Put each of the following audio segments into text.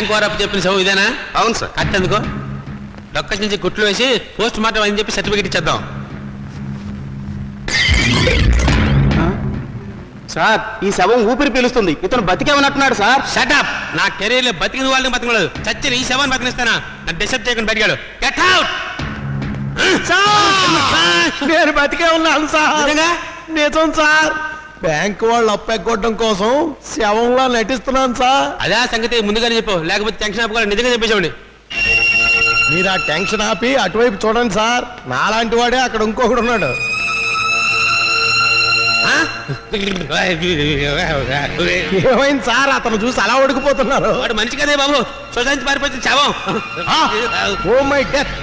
Bank వారు చెప్పిన సభ ఇదేనా? అవును సార్. కట్టెందుకో లొకేషన్ నుంచి గుట్లు వేసి పోస్ట్ మార్టం అని చెప్పి సర్టిఫికేట్ ఇచ్చేద్దాం. సార్ ఈ శవం ఊపిరి పీలుస్తుంది. ఇతను బతికేమన్నట్టున్నాడు సార్. షటప్ నా కెరీర్లో బతికిన వాళ్ళని బతకలేదు. చచ్చిన ఈ శవాన్ని బతికిస్తానా నన్ను డిస్టర్బ్ చేయకుండా బతికాడు గెట్ అవుట్ నేను బతికే ఉన్నాను సార్? నిజం సార్. బ్యాంక్ వాళ్ళు అప్పెక్కొట్టడం కోసం శవంలా నటిస్తున్నాను సార్. అదే ఆ సంగతి ముందుగానే చెప్పు లేకపోతే టెన్షన్ ఆపుకోవాలి నిజంగా చెప్పేసామండి మీరు ఆ టెన్షన్ ఆపి అటువైపు చూడండి సార్. నాలాంటి వాడే అక్కడ ఇంకొకడు ఉన్నాడు. ఏమైంది సార్? అతను చూసి అలా ఉడికిపోతున్నారు వాడు మనిషి కదే బాబు. సొసైటీ పారిపోతుంది శవం. ఓ మై డెత్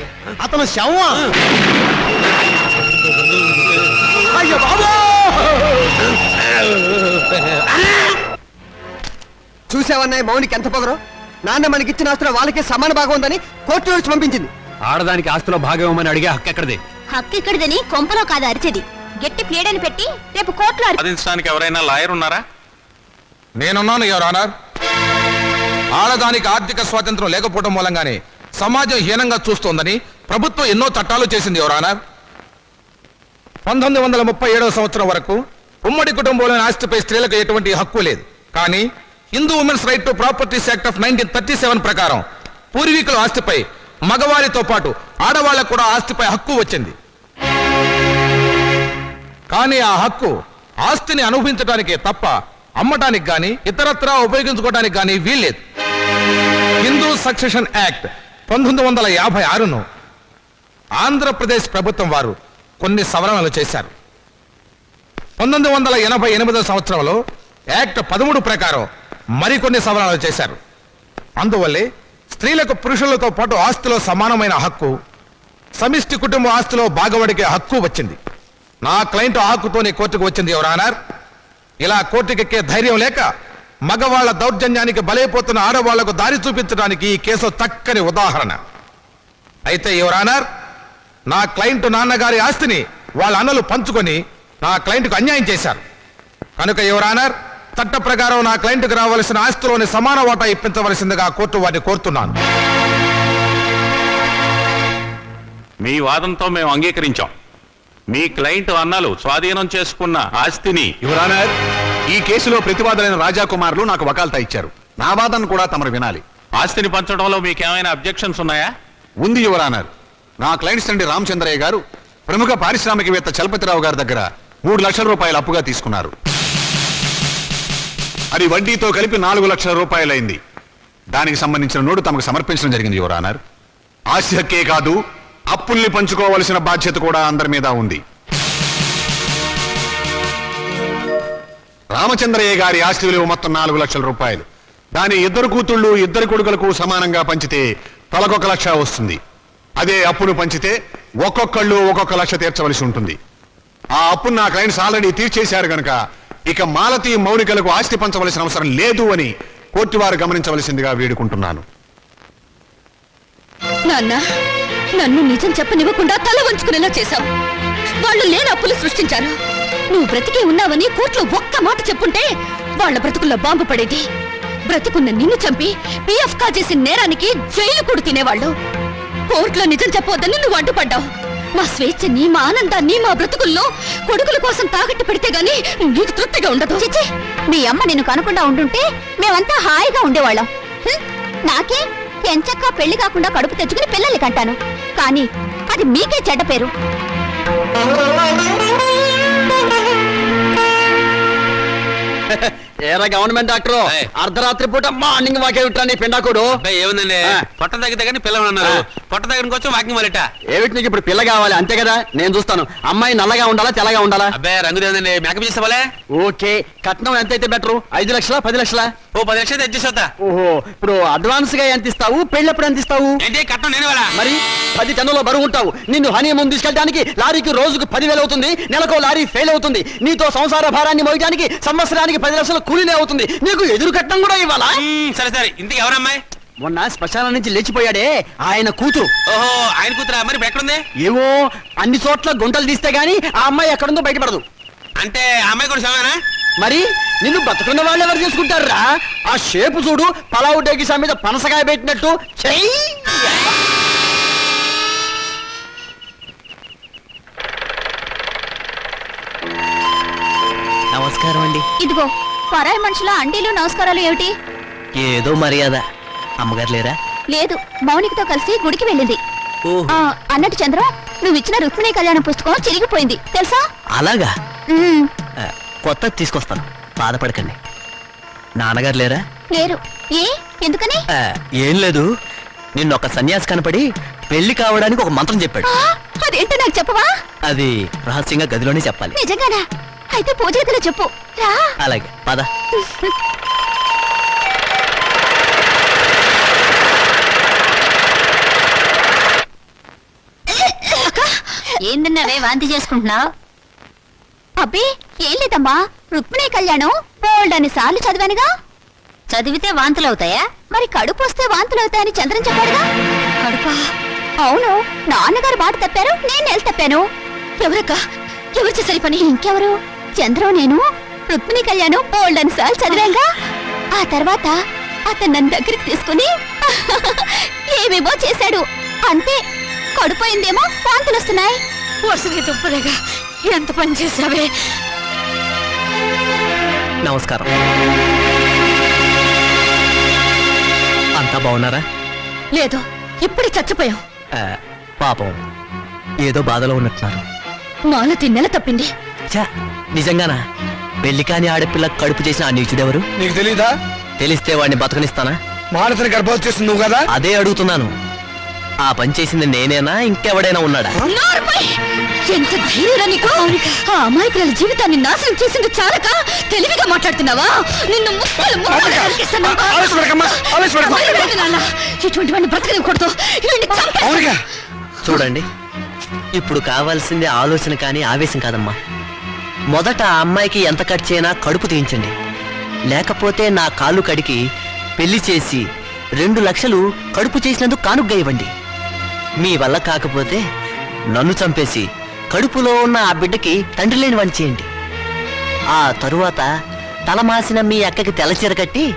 అతను శవం అయ్యో బాబు చూసావన్నాయి మౌనికి ఎంత పొగరు? నాన్న మనకిచ్చిన ఆస్తులు వాళ్ళకే సమాన భాగం ఉందని కోర్టు నుంచి పంపించింది. ఆడదానికి ఆస్తిలో భాగం ఇవ్వమని అడిగే హక్కు ఎక్కడిది? హక్కు ఇక్కడిదని కొంపలో కాదు అరిచేది. గట్టి ప్లేడని పెట్టి రేపు కోర్టులో వాదించడానికి ఎవరైనా లాయర్ ఉన్నారా? నేనున్నాను యువర్ ఆనర్. ఆడదానికి ఆర్థిక స్వాతంత్రం లేకపోవడం మూలంగానే సమాజం హీనంగా చూస్తోందని ప్రభుత్వం ఎన్నో చట్టాలు చేసింది యువర్ ఆనర్. పంతొమ్మిది వందల ముప్పై ఏడవ సంవత్సరం వరకు ఉమ్మడి కుటుంబంలోని ఆస్తిపై స్త్రీలకు ఎటువంటి హక్కు లేదు. కానీ Hindu women's right to properties act of nineteen thirty seven ప్రకారం పూర్వీకుల ఆస్తిపై మగవారితో పాటు ఆడవాళ్ళకు కూడా ఆస్తిపై హక్కు వచ్చింది. కానీ ఆ హక్కు ఆస్తిని అనుభవించడానికే తప్ప అమ్మటానికి కానీ ఇతరత్రా ఉపయోగించుకోవడానికి కానీ వీల్లేదు. హిందూ సక్సెషన్ యాక్ట్ పంతొమ్మిది వందల యాభై ఆరును ఆంధ్రప్రదేశ్ ప్రభుత్వం వారు కొన్ని సవరణలు చేశారు. పంతొమ్మిది వందల ఎనభై ఎనిమిదో సంవత్సరంలో యాక్ట్ పదమూడు ప్రకారం మరికొన్ని సవరణలు చేశారు. అందువల్లే స్త్రీలకు పురుషులతో పాటు ఆస్తిలో సమానమైన హక్కు సమిష్టి కుటుంబ ఆస్తిలో బాగవడికే హక్కు వచ్చింది. నా క్లయింట్ హక్కుతోనే కోర్టుకు వచ్చింది ఎవరానర్ ఇలా కోర్టుకెక్కే ధైర్యం లేక మగవాళ్ళ దౌర్జన్యానికి బలైపోతున్న ఆడవాళ్ళకు దారి చూపించడానికి ఈ కేసు చక్కని ఉదాహరణ. అయితే ఎవరానర్ నా క్లయింట్ నాన్నగారి ఆస్తిని వాళ్ళ అన్నలు పంచుకొని నా క్లయింట్కు అన్యాయం చేశారు. కనుక ఎవరానర్ చట్ట ప్రకారం నా క్లయింట్కి రావాల్సిన ఆస్తిలోని సమాన వాటా ఇప్పించవలసిందిగా కోర్టు వారిని కోరుతున్నాను. మీ వాదంతో మేము అంగీకరించాం. మీ క్లయింట్ అన్నలు స్వాధీనం చేసుకున్న ఆస్తిని యువరానర్ ఈ కేసులో ప్రతివాదులైన రాజాకుమారులు నాకు వకాల్తా ఇచ్చారు. నా వాదన కూడా తమరు వినాలి. ఆస్తిని పంచడంలో మీకేమైనా అబ్జెక్షన్స్ ఉన్నాయా? ఉంది యువరానర్ నా క్లయింట్స్ తండ్రి రామచంద్రయ్య గారు ప్రముఖ పారిశ్రామికవేత్త చలపతిరావు గారి దగ్గర మూడు లక్షల రూపాయలు అప్పుగా తీసుకున్నారు. అది వడ్డీతో కలిపి నాలుగు లక్షల రూపాయలైంది. దానికి సంబంధించిన నోటు తమకు సమర్పించడం జరిగింది యువరానర్ ఆస్తి కాదు అప్పుల్ని పంచుకోవలసిన బాధ్యత కూడా అందరి మీద ఉంది. రామచంద్రయ్య గారి ఆస్తి విలువ మొత్తం నాలుగు లక్షల రూపాయలు. దాని ఇద్దరు కూతుళ్ళు ఇద్దరు కొడుకులకు సమానంగా పంచితే తలకొక లక్ష వస్తుంది. అదే అప్పును పంచితే ఒక్కొక్కళ్ళు ఒక్కొక్క లక్ష తీర్చవలసి ఉంటుంది. ఆ అప్పును నా క్లయింట్స్ ఆల్రెడీ తీర్చేశారు గనక ఇక మాలతీ మౌనికలకు ఆస్తి పంచవలసిన అవసరం లేదు అని కోర్టు వారు గమనించవలసిందిగా వేడుకుంటున్నాను. నాన్న నన్ను నిజం చెప్పనివ్వకుండా తల వంచుకునేలా చేశావు. వాళ్ళు లేని అప్పులు సృష్టించారు. నువ్వు బ్రతికే ఉన్నావని కోర్టులో ఒక్క మాట చెప్పుంటే వాళ్ళ బ్రతుకుల్లో బాంబు పడేది. బ్రతికున్న నిన్ను చంపి పిఎఫ్ కా చేసిన నేరానికి జైలు కూడా తినేవాళ్ళు. కోర్టులో నిజం చెప్పొద్దని నువ్వు అడ్డుపడ్డావు మా స్వేచ్ఛని మా ఆనందాన్ని మా బ్రతుకుల్లో కొడుకుల కోసం తాకట్టు పెడితే గాని నీకు తృప్తిగా ఉండదు. చిచి మీ అమ్మ నిన్ను కనకుండా ఉండుంటే మేమంతా హాయిగా ఉండేవాళ్ళం. హ్మ్, నాకే ఎంచక్క పెళ్ళి కాకుండా కడుపు తెచ్చుకుని పిల్లల్ని కంటాను. కానీ అది మీకే చెడ్డ పేరు. ఏరా గవర్నమెంట్ డాక్టర్. అర్ధరాత్రి పూట మార్నింగ్ వాకే విట్రా పిండాకుడు. అబ్బాయి ఏముందండి. పొట్ట తగ్గితే కానీ పిల్లలు అన్నారు ఆ. పొట్ట దగ్గర వచ్చి వాకింగ్ మొదలెట్ట ఏమిటి నీకు ఇప్పుడు పిల్ల కావాలి? అంతే కదా? నేను చూస్తాను. అమ్మాయి నల్లగా ఉండాలా తెల్లగా ఉండాలా? అబ్బాయి రంగు లేదండి మేకప్ చేసేవాళ్ళే ఓకే. కట్నం ఎంత అయితే బెటర్? ఐదు లక్షలా పది లక్షలా? ఓ పది లక్షలు తెచ్చేసా ఓహో ఇప్పుడు అడ్వాన్స్గా ఎంత ఇస్తావు? పెళ్ళప్పుడు ఎంత ఇస్తావు? ఏంటి కట్నం నేను వాళ్ళ మరి పది టన్నుల బరువు ఉంటావు. నిన్ను హనీ ముందు తీసుకెళ్ళడానికి లారీకి రోజుకు పదివేలు అవుతుంది. నెలకు లారీ ఫెయిల్ అవుతుంది. నీతో సంసార భారాన్ని మోయడానికి సంవత్సరానికి పది లక్షల కూలీనే అవుతుంది. నీకు ఎదురు కట్నం కూడా ఇవ్వాలా? సరే సరే. ఇంటికి ఎవరమ్మాయి? మొన్న శ్మశానం నుంచి లేచిపోయాడే ఆయన కూతురు. ఓహో ఆయన కూతురా? మరి ఇప్పుడు ఎక్కడుంది? ఏవో అన్ని చోట్ల గుంటలు తీస్తే గాని ఆ అమ్మాయి ఎక్కడుందో బయటపడదు. అంటే ఆ అమ్మాయి కూడా సమానా? మరి నిన్ను బతుకున్న వాళ్ళు ఎవరు చేసుకుంటారా ఆ షేపు చూడు పలావు డేగిసా మీద పనసకాయ పెట్టినట్టు. చెయ్యి! నమస్కారం అండి. ఇదిగో పరాయి మనుషుల అండీలు నమస్కారాలు ఏమిటి? ఏదో మర్యాద. అమ్మగారు లేరా? లేదు మౌనికతో కలిసి గుడికి వెళ్ళింది. ఓహో. ఆ, అన్నట్టు చంద్రం నువ్వు ఇచ్చిన రుక్మిణి కళ్యాణ పుస్తకం చిరిగిపోయింది. తెలుసా? అలాగా? ఉమ్, ఆ, కొత్తది తీసుకొస్తాను. బాధపడకండి. నాన్నగారు లేరా? లేరు. ఏ? ఎందుకని? ఆ, ఏం లేదు. నిన్న ఒక సన్యాసి కనపడి పెళ్ళి కావడానికి ఒక మంత్రం చెప్పాడు. ఆ, అదేంటో నాకు చెప్పవా? అది రహస్యంగా గదిలోనే చెప్పాలి. నిజంగానా? అయితే పూజ గదిలో చెప్పు. రా. అలాగే. పద. ఏందన్నావే వాంతి చేసుకుంటున్నావు? అబ్బే ఏం లేదమ్మా రుక్మిణి కళ్యాణం బోల్డ్ అని సార్లు చదివానుగా? చదివితే వాంతులు అవుతాయా మరి కడుపు వస్తే వాంతులు అవుతాయని చంద్రం చెప్పాడుగా? కడుపా? అవును నాన్నగారు మాట తప్పారు నేను నెల తప్పాను. ఎవరక్క? ఎవరు చేసరి పని? ఇంకెవరు? చంద్రం నేను? రుక్మిణి కళ్యాణం బోల్డ్ అని సార్లు చదివాగా ఆ తర్వాత అతను నన్ను దగ్గరికి తీసుకుని ఏమేమో చేశాడు. అంతే కడుపోయిందేమో వాంతులు వస్తున్నాయి ఎంత పని చేసావే నమస్కారం. అంతా బాగున్నారా? లేదు ఇప్పుడే చచ్చిపోయాం. ఆ, పాపం. ఏదో బాధలో ఉన్నట్టున్నారు. మాలతి నెల తప్పింది. ఛా, నిజంగానా? పెళ్ళి కాని ఆడపిల్ల కడుపు చేసిన ఆ నీచుడెవరు? నీకు తెలీదా? తెలిస్తే వాడిని బతకనిస్తానా? మానసిని గర్భవతి చేస్తుంది నువ్వు కదా? అదే అడుగుతున్నాను. ఆ పని చేసింది నేనేనా? ఇంకెవడైనా ఉన్నాడా! ఎంత ధైర్యం నీకు? ఆ అమాయకుల జీవితాన్ని నాశనం చేసింది చాలక? తెలివిగా మాట్లాడుతున్నావా? నిన్ను ముక్కలు నాన్న. ఇటువంటి వాడిని బ్రతకనివ్వకూడదు. చూడండి ఇప్పుడు కావాల్సింది ఆలోచన కానీ ఆవేశం కాదమ్మా. మొదట ఆ అమ్మాయికి ఎంత ఖర్చు అయినా కడుపు తీయించండి. లేకపోతే నా కాళ్ళు కడికి పెళ్ళి చేసి రెండు లక్షలు కడుపు చేసినందుకు కానుగ్గా ఇవ్వండి. మీ వల్ల కాకపోతే నన్ను చంపేసి కడుపులో ఉన్న ఆ బిడ్డకి తండ్రి లేని వంచేయండి చేయండి. ఆ తరువాత తలమాసిన మీ అక్కకి తెలచీర కట్టి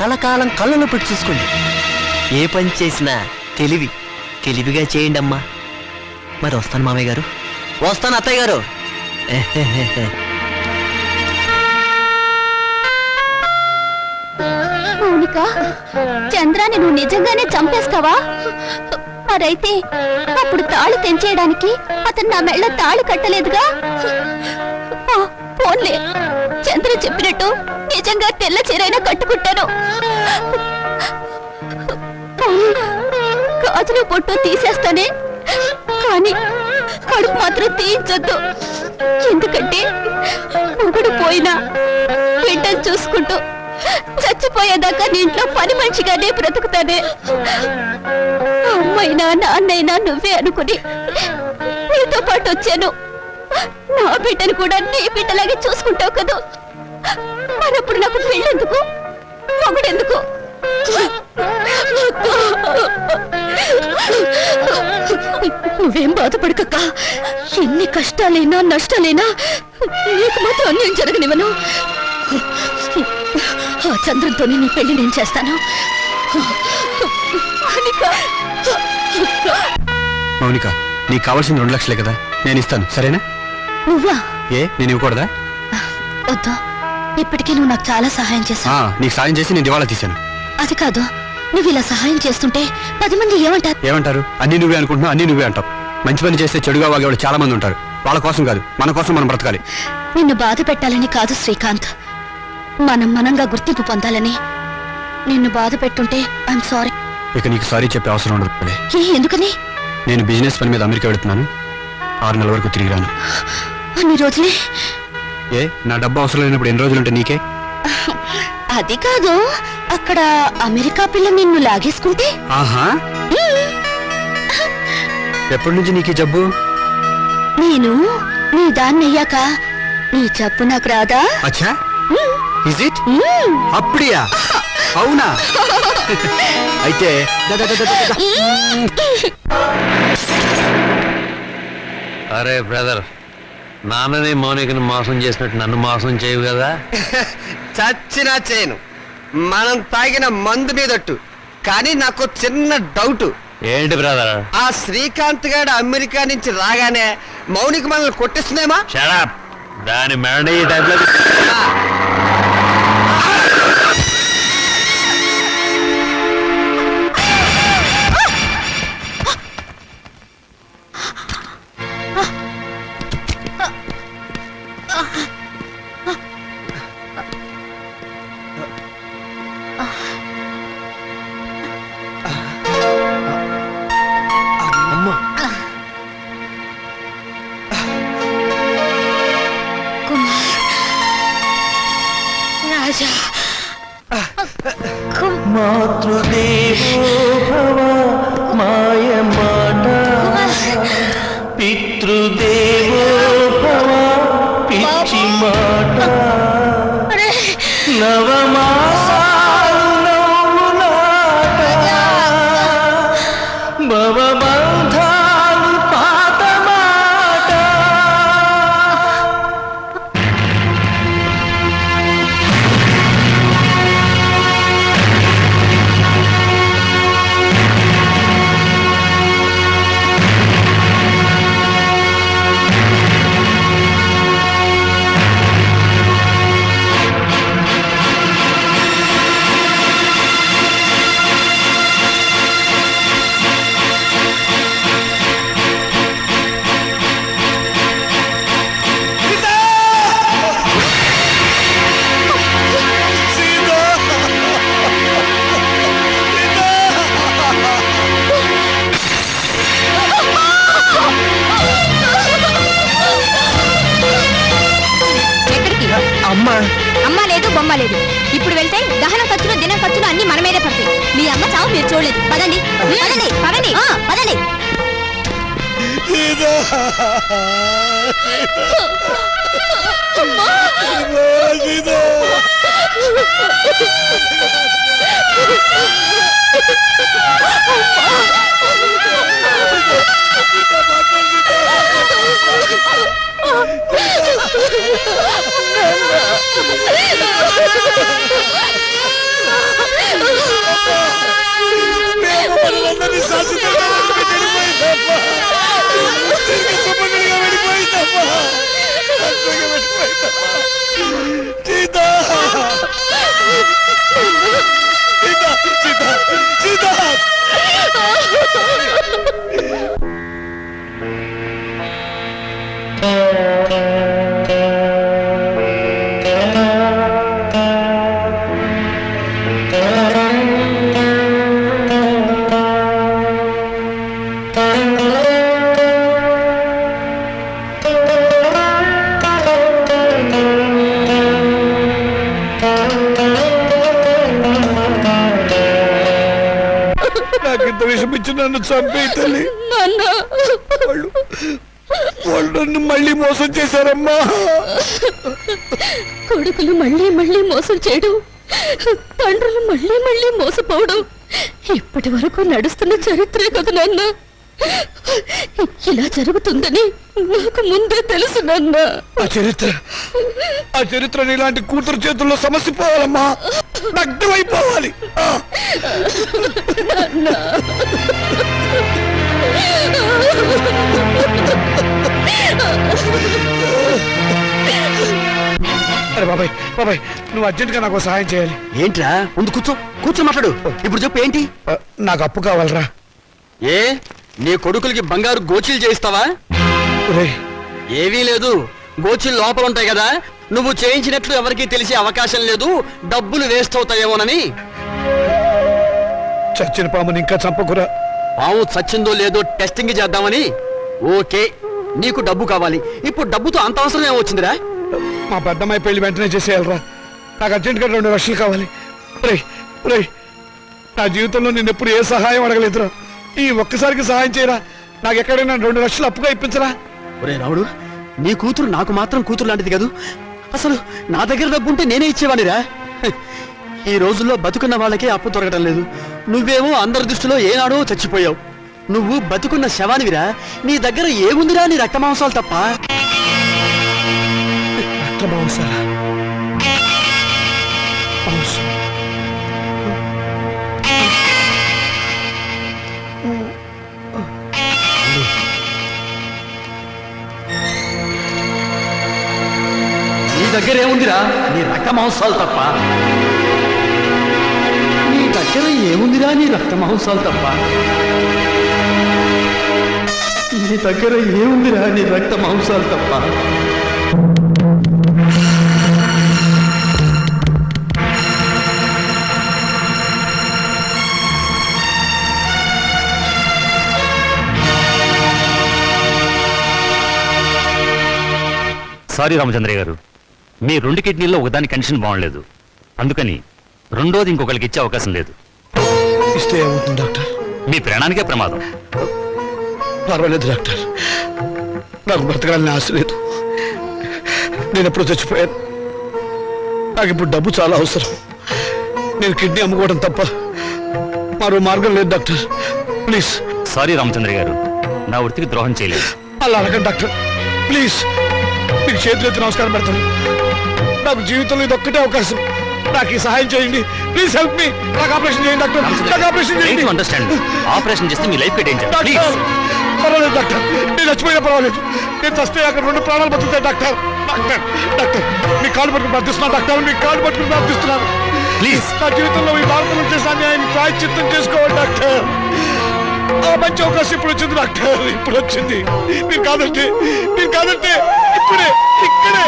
కలకాలం కళ్ళను పెట్టి చూసుకోండి. ఏ పని చేసినా తెలివి తెలివిగా చేయండి అమ్మా మరి వస్తాను మామయ్య గారు. వస్తాను అత్తయ్య గారు. మౌనిక చంద్రాన్ని నువ్వు నిజంగానే చంపేస్తావా? మరైతే అప్పుడు తాళి తెంచేయడానికి అతను నా మెళ్ళ తాళి కట్టలేదుగా? పోన్లే. చంద్ర చెప్పినట్టు నిజంగా తెల్ల చీరైనా కట్టుకుంటాను. గాజులు పొట్టు తీసేస్తానే కానీ కడుపు మాత్రం తీయించొద్దు. ఎందుకంటే ఒకడు పోయినా బిడ్డను చూసుకుంటూ చచ్చిపోయేదాకా నీ ఇంట్లో పని మనిషిగానే బ్రతుకుతానే. అమ్మైనా నాన్నైనా నువ్వే అనుకుని నీతో పాటు వచ్చాను. నా బిడ్డను కూడా నీ బిడ్డలాగే చూసుకుంటావు కదూ. మరప్పుడు నాకు పెళ్ళెందుకు? మొగుడెందుకు? నువ్వేం బాధపడకక్క. ఎన్ని కష్టాలైనా నష్టాలైనా నీకు మాత్రం అన్యాయం జరగనివ్వను. ఆ చంద్రంతోనే నీ పెళ్ళి నేను చేస్తాను. మౌనిక. నీకు కావాల్సింది రెండు లక్షలే కదా నేను ఇస్తాను. సరేనా? నువ్వా? ఏ నేను ఇవ్వకూడదా? వద్దు. ఇప్పటికే నువ్వు నాకు చాలా సహాయం చేశావు. ఆ, నీకు సాయం చేసి నేను దివాళా తీశాను. అది కాదు నువ్వు ఇలా సహాయం చేస్తుంటే పది మంది ఏమంటారు? ఏమంటారు? అన్ని నువ్వే అనుకుంటున్నావు అన్ని నువ్వే అంటావు. మంచి పని చేస్తే చెడుగా వాగేవాళ్ళు చాలా మంది ఉంటారు. వాళ్ళ కోసం కాదు మన కోసం మనం బ్రతకాలి. నిన్ను బాధ పెట్టాలని కాదు శ్రీకాంత్. మనం మనంగా గుర్తింపు పొందాలని నిన్ను బాధ పెట్టుంటే ఐఎమ్ సారీ ఇక నీకు సారీ చెప్పే అవసరం ఉండదు. ఏ ఎందుకని? నేను బిజినెస్ పని మీద అమెరికా వెళుతున్నాను. ఆరు నెలల వరకు తిరిగి రాను. అన్ని రోజులే? ఏ నా డబ్బు అవసరం లేనప్పుడు ఎన్ని రోజులు ఉంటే నీకే? అది కాదు అక్కడ అమెరికా పిల్ల నిన్ను లాగేసుకుంటే? ఆహా. ఎప్పటి నుంచి నీకు ఈ జబ్బు? నేను నీ దాన్ని అయ్యాక నీ చెప్పు నాకు రాదా? అచ్చా. Is it. అప్పుడియా? అవునా? అయితే the, the, the, the, the, the. అరే బ్రదర్ నాన్నని మౌనికని మోసం చేసినట్టు నన్ను మోసం చేయవు కదా? చచ్చినా చేయను. మనం తాగిన మందు మీదట్టు. కానీ నాకు చిన్న డౌట్. ఏంటి బ్రదర్? ఆ శ్రీకాంత్ గారు అమెరికా నుంచి రాగానే మౌనిక మనల్ని కొట్టిస్తుందేమా? షడప్ దాని మెడ ఈ రాజా സംഭവമാ నాకు చంపే తల్లి వాళ్ళు నన్ను మళ్ళీ మోసం చేశారమ్మా. కొడుకులు మళ్ళీ మళ్ళీ మోసం చేయడం తండ్రులు మళ్ళీ మళ్ళీ మోసపోవడం ఇప్పటి వరకు నడుస్తున్న చరిత్రే కదా నాన్న. ఇలా జరుగుతుందని నాకు ముందే తెలుసు నాన్న. ఆ చరిత్ర ఆ చరిత్ర ఇలాంటి కూతురు చేతుల్లో సమస్య పోవాలమ్మా నగ్నమైపోవాలి. అరే బాబాయ్ బాబాయ్ నువ్వు అర్జెంట్ నాకు సహాయం చేయాలి. ఏంట్రా? ముందు కూర్చో. కూర్చో మాట్లాడు. ఇప్పుడు చెప్పు ఏంటి? ఆ, నాకు అప్పు కావాలరా. ఏ? నీ కొడుకులకి బంగారు గోచీలు చేయిస్తావా? ఏవీ లేదు. గోచీలు లోపల ఉంటాయి కదా. నువ్వు చేయించినట్లు ఎవరికీ తెలిసే అవకాశం లేదు. డబ్బులు వేస్ట్ అవుతాయేమోనని. చచ్చిన పాముని ఇంకా చంపకురా. పాము చచ్చిందో లేదో టెస్టింగ్ చేద్దామని. ఓకే నీకు డబ్బు కావాలి. ఇప్పుడు డబ్బుతో అంత అవసరం ఏమొచ్చిందిరా మా పెద్దమ్మాయి పెళ్ళి వెంటనే చేసేయాలరా. నాకు అర్జెంట్గా రెండు లక్షలు కావాలి. రేయ్ రేయ్ నా జీవితంలో నేను ఎప్పుడు ఏ సహాయం అడగలేదురా. ఈ ఒక్కసారికి సహాయం చేయరా? నాకు ఎక్కడైనా రెండు లక్షలు అప్పుగా ఇప్పించరా? ఒరే రావుడు నీ కూతురు నాకు మాత్రం కూతురు లాంటిది కాదు? అసలు నా దగ్గర డబ్బు ఉంటే నేనే ఇచ్చేవాడిరా? హ, ఈ రోజుల్లో బతుకున్న వాళ్ళకే అప్పు దొరకడం లేదు. నువ్వేమో అందరి దృష్టిలో ఏనాడో చచ్చిపోయావు. నువ్వు బతుకున్న శవానివిరా? నీ దగ్గర ఏముందిరా నీ రక్త మాంసాలు తప్ప? రక్త దగ్గర ఏముందిరా నీ రక్త మాంసాలు తప్ప. నీ దగ్గర ఏముందిరా నీ రక్త మాంసాలు తప్ప? నీ దగ్గర ఏముందిరా నీ రక్త మాంసాలు తప్ప? సారీ రామచంద్రయ్య గారు. మీ రెండు కిడ్నీల్లో ఒకదాని కండిషన్ బాగలేదు అందుకని రెండోది ఇంకొకరికి ఇచ్చే అవకాశం లేదు. ఇస్తే ఏమవుతుంది డాక్టర్? మీ ప్రాణానికే ప్రమాదం. పర్వాలేదు డాక్టర్. నాకు బ్రతకాలని ఆశ లేదు. నేను ఎప్పుడు చచ్చిపోయాను. నాకు ఇప్పుడు డబ్బు చాలా అవసరం. నేను కిడ్నీ అమ్ముకోవడం తప్ప మరో మార్గం లేదు డాక్టర్. ప్లీజ్. సారీ రామచంద్రయ్య గారు నా వృత్తికి ద్రోహం చేయలేదు. అలా అడగండి డాక్టర్. ప్లీజ్. మీకు చేతులెత్తి నమస్కారం పెడతాను. నాకు జీవితంలో ఇది ఒక్కటే అవకాశం. నాకు ఈ సహాయం చేయండి. ప్లీజ్ హెల్ప్ మీ నాకు ఆపరేషన్ చేయండి డాక్టర్. నాకు ఆపరేషన్ చేయండి. అండర్స్టాండ్ ఆపరేషన్ చేస్తే మీ లైఫ్ డేంజర్ డాక్టర్ పర్వాలేదు డాక్టర్. నేను చచ్చిపోయినా పర్వాలేదు. నేను చస్తే అక్కడ రెండు ప్రాణాలు బతుకుతాయి డాక్టర్. Doctor doctor. మీ కాళ్ళు పట్టుకుని ప్రార్థిస్తున్నాను డాక్టర్. మీ కాళ్ళు పట్టుకుని ప్రార్థిస్తున్నాను ప్లీజ్ నా జీవితంలో ఈ భారతం చేసిన అన్యాయాన్ని ప్రాయశ్చిత్తం చేసుకోవాలి డాక్టర్. ఆ మంచి అవకాశం ఇప్పుడు వచ్చింది డాక్టర్ ఇప్పుడు వచ్చింది. మీరు కాదంటే మీరు కాదంటే ఇప్పుడే ఇక్కడే.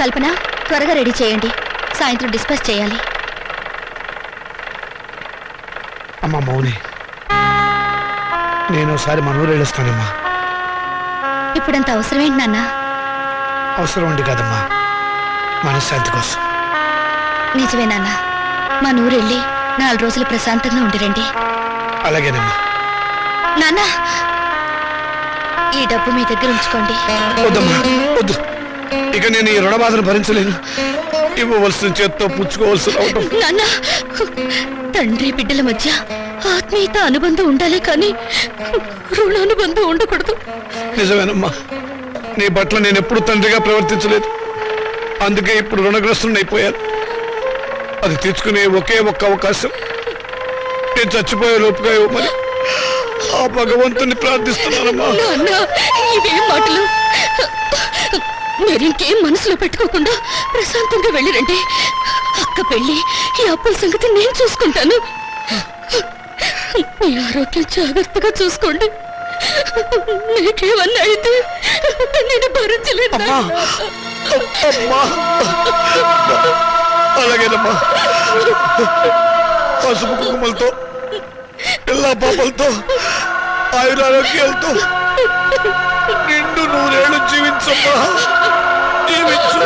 కల్పన త్వరగా రెడీ చేయండి. సాయంత్రం డిస్పాచ్ చేయాలి. అమ్మ మౌని. నేను ఒకసారి మన ఊరు వెళ్ళొస్తానమ్మా. ఇప్పుడంత అవసరమేంటి నాన్న? అవసరం ఉండి కదమ్మా. మనశ్శాంతి కోసం. నిజమే నాన్న. మా నూరెళ్ళి నాలుగు రోజులు ప్రశాంతంగా ఉండిరండి అలాగేనమ్మా నాన్న. ఈ డబ్బు మీ దగ్గర ఉంచుకోండి. వద్దమ్మా వద్దు. ఇక నేను ఈ రుణబాధను భరించలేను. ఇవ్వవలసిన చేత్తో పుచ్చుకోవాల్సి రావటం నాన్న తండ్రి బిడ్డల మధ్య ఆత్మీయత అనుబంధం ఉండాలి కానీ రుణానుబంధం ఉండకూడదు. నిజమేనమ్మా. నీ పట్ల నేను ఎప్పుడు తండ్రిగా ప్రవర్తించలేదు. అందుకే ఇప్పుడు రుణగ్రస్తుని అయిపోయాను. అది తీర్చుకునే ఒకే ఒక్క అవకాశం. నేను చచ్చిపోయే లోపుగా ఇవ్వమని ఆ భగవంతుని ప్రార్థిస్తున్నానమ్మా. నాన్న ఇవేం మాటలు. మీరింకేం మనసులో పెట్టుకోకుండా ప్రశాంతంగా వెళ్ళిరండి. అక్క పెళ్ళి ఈ అప్పుల సంగతి నేను చూసుకుంటాను. మీ ఆరోగ్యం జాగ్రత్తగా చూసుకోండి. మీకేమన్నా అయితే నేను భరించలేదు అలాగేనమ్మా. పసుపు కుటుంబంతో పిల్లా పాపలతో ఆయురారోగ్యాలతో నిండు నూరేళ్ళు జీవించమ్మా. జీవించు.